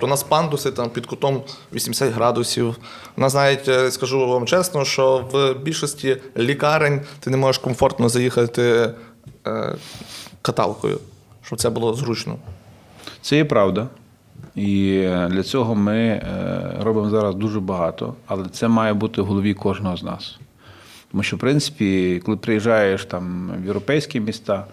Про нас пандуси там під кутом 80 градусів. У нас навіть скажу вам чесно, що в більшості лікарень ти не можеш комфортно заїхати е, каталкою, щоб це було зручно. Це є правда. І е, для цього ми е, робимо зараз дуже багато, але це має бути в голові кожного з нас. Тому що, в принципі, коли приїжджаєш там в європейські міста,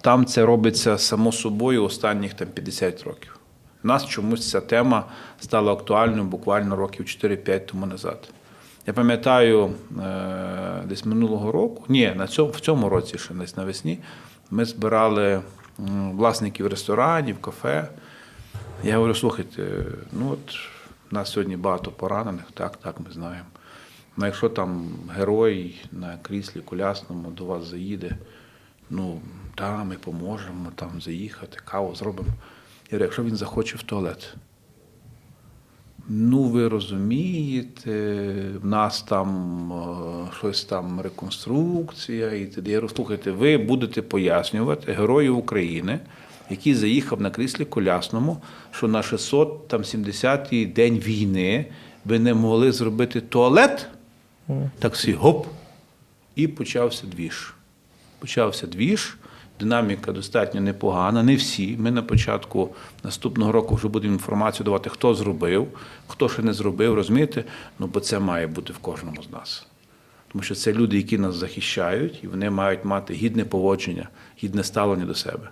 там це робиться само собою останніх там 50 років. У нас чомусь ця тема стала актуальною буквально років 4-5 тому назад. Я пам'ятаю, е, десь минулого року, ні, на цьому, в цьому році, ще десь навесні, ми збирали власників ресторанів, кафе. Я говорю, слухайте, ну от у нас сьогодні багато поранених, так, так, ми знаємо. Ну, якщо там герой на кріслі колясному до вас заїде, ну, так, ми поможемо там заїхати, каву зробимо. Я говорю, якщо він захоче в туалет. Ну, ви розумієте, в нас там е, щось там реконструкція і т.д. Я слухайте, ви будете пояснювати герою України, який заїхав на кріслі колясному, що на 670-й день війни ви не могли зробити туалет, так всі гоп, і почався двіж. Почався двіж. Динаміка достатньо непогана. Не всі. Ми на початку наступного року вже будемо інформацію давати, хто зробив, хто ще не зробив, розумієте? Ну, бо це має бути в кожному з нас. Тому що це люди, які нас захищають, і вони мають мати гідне поводження, гідне ставлення до себе.